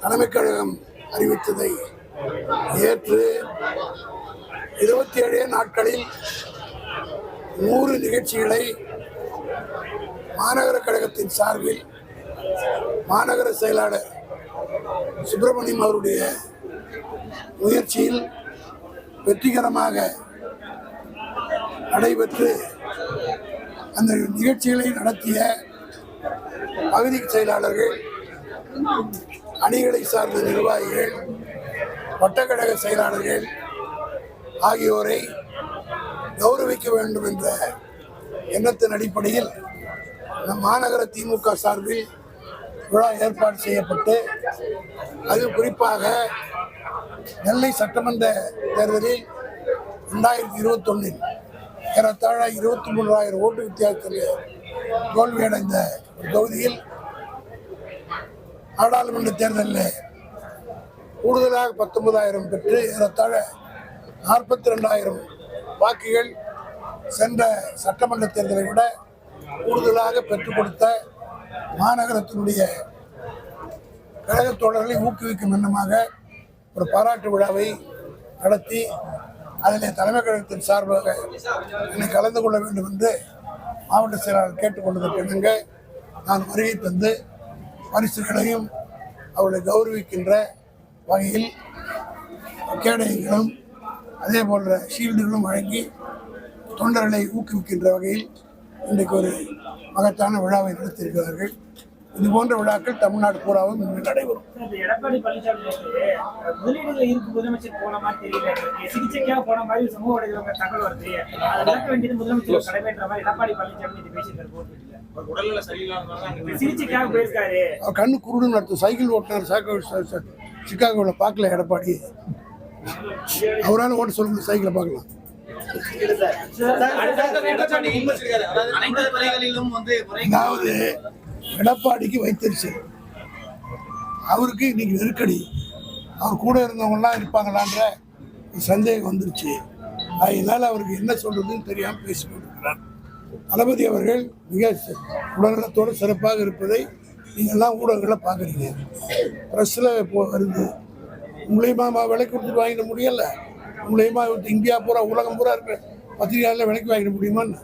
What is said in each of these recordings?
தலைமைக் கழகம் அறிவித்ததை ஏற்று இருபத்தி ஏழே நாட்களில் நூறு நிகழ்ச்சிகளை மாநகர கழகத்தின் சார்பில் மாநகர செயலாளர் சுப்பிரமணியம் அவருடைய முயற்சியில் வெற்றிகரமாக நடைபெற்று அந்த நிகழ்ச்சிகளை நடத்திய பகுதி செயலாளர்கள் அணிகளை சார்ந்த நிர்வாகிகள் வட்டக்கழக செயலாளர்கள் ஆகியோரை கௌரவிக்க வேண்டும் என்ற எண்ணத்தின் அடிப்படையில் நம் மாநகர திமுக சார்பில் விழா ஏற்பாடு செய்யப்பட்டு அது குறிப்பாக நெல்லை சட்டமன்ற தேர்தலில் ரெண்டாயிரத்தி இருபத்தொன்னில் ஏறத்தாழ இருபத்தி மூன்றாயிரம் ஓட்டு வித்தியாசத்தில் தோல்வியடைந்த தொகுதியில் நாடாளுமன்ற தேர்தலில் கூடுதலாக பத்தொன்பதாயிரம் பெற்று ஏறத்தாழ நாற்பத்தி ரெண்டாயிரம் வாக்குகள் சென்ற சட்டமன்ற தேர்தலை விட கூடுதலாக பெற்றுக் கொடுத்த மாநகரத்தினுடைய கழகத் தோழர்களை ஊக்குவிக்கும் எண்ணமாக ஒரு பாராட்டு விழாவை நடத்தி அதில் தலைமை கழகத்தின் சார்பாக என்னை கலந்து கொள்ள வேண்டும் என்று மாவட்ட செயலாளர் கேட்டுக்கொண்டதற்கு இணங்க நான் வருகை தந்து பரிசுகளையும் அவர்களை கௌரவிக்கின்ற வகையில் கேடயங்களும் அதே போன்ற ஷீல்டுகளும் வழங்கி தொண்டர்களை ஊக்குவிக்கின்ற வகையில் இன்றைக்கு ஒரு மகத்தான விழாவை நடத்தியிருக்கிறார்கள். இது போன்ற விழாக்கள் தமிழ்நாடு பூராவும் இன்று நடைபெறும் எடப்பாடி பழனிசாமி நேத்து முதலீடுகள் இருக்கு முதலமைச்சர் போன மாதிரி தெரியல. சிகிச்சைக்காக போன மாதிரி சமூக தகவல் வருது அதை விளக்க வேண்டியது முதலமைச்சர் கடமைன்ற மாதிரி எடப்பாடி பழனிசாமி இது பேசியிருக்காரு கண்ணு குருடு நடத்தும் சைக்கிள் ஓட்டினார் சாக்கோ சிக்காகோவில் பார்க்கல எடப்பாடி அவரால் ஓட்ட சொல்லுங்க சைக்கிளை பார்க்கலாம் அதாவது எடப்பாடிக்கு வைத்தறிச்சு அவருக்கு இன்னைக்கு நெருக்கடி. அவர் கூட இருந்தவங்கலாம் இருப்பாங்களான்ற ஒரு சந்தேகம் வந்துருச்சு. அதனால் அவருக்கு என்ன சொல்றதுன்னு தெரியாமல் பேசிக்கொண்டிருக்கிறார். தளபதி அவர்கள் மிக உடல்நலத்தோடு சிறப்பாக இருப்பதை நீங்கள்லாம் ஊடகங்களை பார்க்குறீங்க. ப்ரெஸ்ஸில் இப்போ வருது. உங்களையுமா விலைக்கு கொடுத்துட்டு வாங்கிட முடியல. உங்களையுமா இந்தியா பூரா உலகம் பூரா இருக்கிற பத்திரிகையாளர் விலைக்கு வாங்கிட முடியுமான்னு.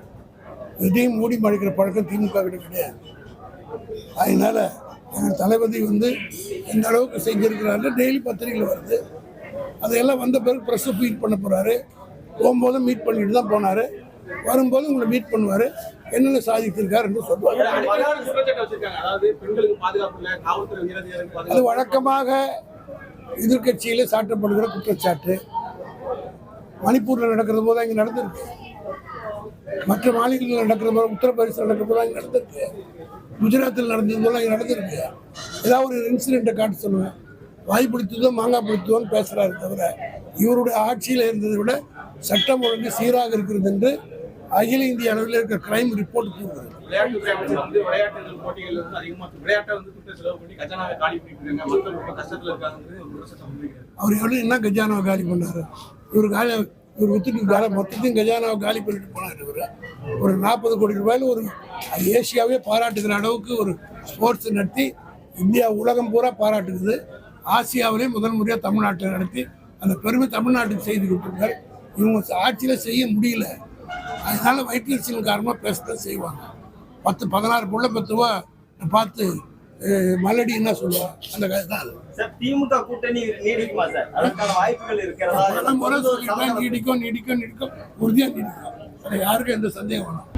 எதையும் மூடி மழைக்கிற பழக்கம் திமுக கிட்ட கிடையாது. அதனால எங்கள் தளபதி வந்து எந்த அளவுக்கு செஞ்சிருக்கிறாரு. டெய்லி பத்திரிகையில் வருது. அதையெல்லாம் வந்த பிறகு ப்ரெஸ்ஸை ஃபீட் பண்ண போகிறாரு போகும்போதும் மீட் பண்ணிட்டு தான் போனார். வரும்போது உங்களை மீட் பண்ணுவார். என்னென்ன சாதித்திருக்காரு என்று சொல்லுவார். அடிப்படையான குற்றச்சாட்டு வச்சிருக்காங்க. அதாவது பெண்களுக்கு பாதுகாப்பு இல்ல காவல்துறை உயரதிகாரிகளுக்கு அது வழக்கமாக எதிர்க்கட்சியில் சாட்டப்படுகிற குற்றச்சாட்டு. மணிப்பூரில் நடக்கிறது போது இங்கே நடந்திருக்கு. மற்ற மாநிலங்களில் நடக்கிற போது உத்தரப்பிரதேசத்தில் நடக்கிற போது நடந்திருக்கு. குஜராத்தில் நடந்தது போல இங்கே நடந்திருக்கு. ஏதாவது ஒரு இன்சிடெண்ட்டை காட்ட சொல்லுவேன். வாய் பிடித்ததோ மாங்காய் பிடித்ததோன்னு பேசுகிறாரு தவிர இவருடைய ஆட்சியில் இருந்ததை விட சட்டம் ஒழுங்கு சீராக இருக்கிறது என்று அகில இந்திய அளவில் இருக்கிற கிரைம் ரிப்போர்ட் கூறுகிறது. அவர் எவ்வளோ என்ன கஜானாவை காலி பண்ணாரு? இவர் காலி இவர் வித்துட்டு கால மொத்தத்தையும் கஜானாவை காலி பண்ணிட்டு போனார் இவர். ஒரு நாற்பது கோடி ரூபாயில் ஒரு ஏசியாவே பாராட்டுகிற அளவுக்கு ஒரு ஸ்போர்ட்ஸ் நடத்தி இந்தியா உலகம் பூரா பாராட்டுக்குது ஆசியாவிலே முதல் முறையாக தமிழ்நாட்டில் நடத்தி அந்த பெருமை தமிழ்நாட்டுக்கு செய்து கொடுத்துருக்காரு. இவங்க ஆட்சியில் செய்ய முடியல. அதனால வயிற்றுச்சின் காரணமாக தான் செய்வாங்க. பத்து பதினாறு பிள்ளை பத்து ரூபா பார்த்து மலடி என்ன சொல்லுவா? அந்த கதை தான் கூட்டணி நீடிக்குமா சார்? அதற்கான வாய்ப்புகள் இருக்கிறதா? பல முறை சொல்லிட்டு நீடிக்கும் நீடிக்கும் நீடிக்கும். உறுதியாக நீடிக்கும். யாருக்கும் எந்த சந்தேகம் வேணும்